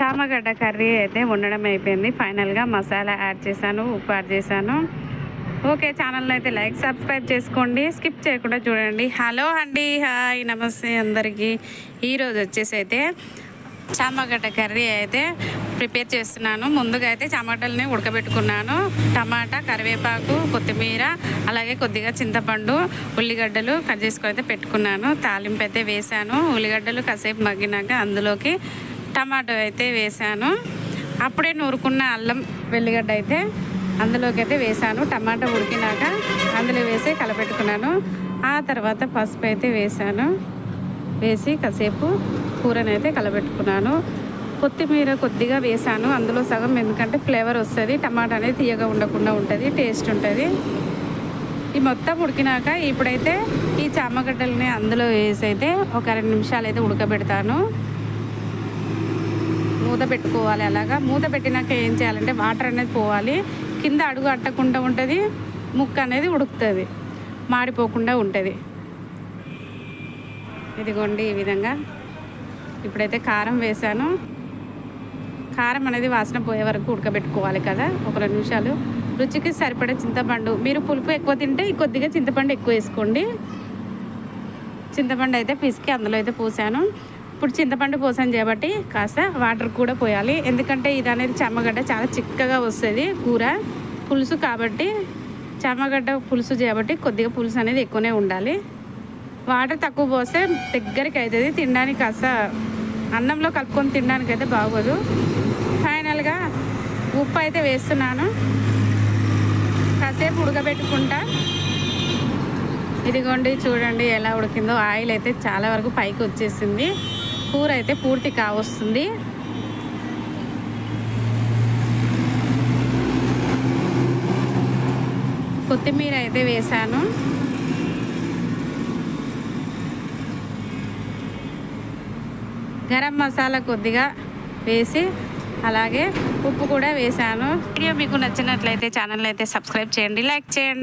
చామగడ్డ curry అయితే వండడం అయిపోయింది. ఫైనల్గా మసాలా యాడ్ చేశాను ఉప్పు యాడ్ చేశాను. ఓకే ఛానల్ని అయితే లైక్ సబ్స్క్రైబ్ చేసుకోండి. స్కిప్ చేయకుండా చూడండి. హలో అండి హాయ్ నమస్తే అందరికీ. ఈరోజు వచ్చేసి అయితే చామగడ్డ కర్రీ అయితే ప్రిపేర్ చేస్తున్నాను. ముందుగా అయితే టమాటాలని ఉడకబెట్టుకున్నాను. టమాటా కరివేపాకు కొత్తిమీర అలాగే కొద్దిగా చింతపండు ఉల్లిగడ్డలు కట్ చేసుకొని అయితే పెట్టుకున్నాను. తాలింపు అయితే వేసాను ఉల్లిగడ్డలు కాసేపు మగ్గినాక అందులోకి టమాటో అయితే వేసాను. అప్పుడే నూరుకున్న అల్లం వెల్లిగడ్డ అయితే అందులోకి అయితే వేసాను. టమాటా ఉడికినాక అందులో వేసి కలపెట్టుకున్నాను. ఆ తర్వాత పసుపు అయితే వేసాను. వేసి కాసేపు కూరని అయితే కొత్తిమీర కొద్దిగా వేసాను. అందులో సగం ఎందుకంటే ఫ్లేవర్ వస్తుంది. టమాటా అనేది తీయగా ఉండకుండా ఉంటుంది. టేస్ట్ ఉంటుంది. ఈ మొత్తం ఉడికినాక ఇప్పుడైతే ఈ చామగడ్డలని అందులో వేసి అయితే ఒక రెండు నిమిషాలు అయితే ఉడకబెడతాను. మూత పెట్టుకోవాలి. అలాగా మూత పెట్టినాక ఏం చేయాలంటే వాటర్ అనేది పోవాలి. కింద అడుగు అట్టకుండా ఉంటుంది. ముక్క అనేది ఉడుకుతుంది. మాడిపోకుండా ఉంటుంది. ఇదిగోండి ఈ విధంగా. ఇప్పుడైతే కారం వేసాను కారం అనేది వాసన పోయే వరకు ఉడకబెట్టుకోవాలి కదా. ఒక రెండు నిమిషాలు. రుచికి సరిపడే చింతపండు. మీరు పులుపు ఎక్కువ తింటే కొద్దిగా చింతపండు ఎక్కువ వేసుకోండి. చింతపండు అయితే పిసికి అందులో అయితే పోసాను. ఇప్పుడు చింతపండు పోసాం చేయబట్టి కాస్త వాటర్ కూడా పోయాలి. ఎందుకంటే ఇది అనేది చెమ్మగడ్డ చాలా చిక్కగా వస్తుంది కూర. పులుసు కాబట్టి చెమ్మగడ్డ పులుసు చేయబట్టి కొద్దిగా పులుసు అనేది ఎక్కువనే ఉండాలి. వాటర్ తక్కువ పోస్తే దగ్గరికి అవుతుంది తినడానికి కాస్త అన్నంలో కలుపుకొని తినడానికి అయితే బాగోదు. ఫైనల్గా ఉప్పు అయితే వేస్తున్నాను. కాసేపు ఉడకబెట్టుకుంటా. ఇదిగోండి చూడండి ఎలా ఉడికిందో. ఆయిల్ అయితే చాలా వరకు పైకి వచ్చేసింది. కూర అయితే పూర్తి కావస్తుంది. కొత్తిమీర అయితే వేసాను. గరం మసాలా కొద్దిగా వేసి అలాగే ఉప్పు కూడా వేసాను. వీడియో మీకు నచ్చినట్లయితే ఛానల్ అయితే సబ్స్క్రైబ్ చేయండి లైక్ చేయండి.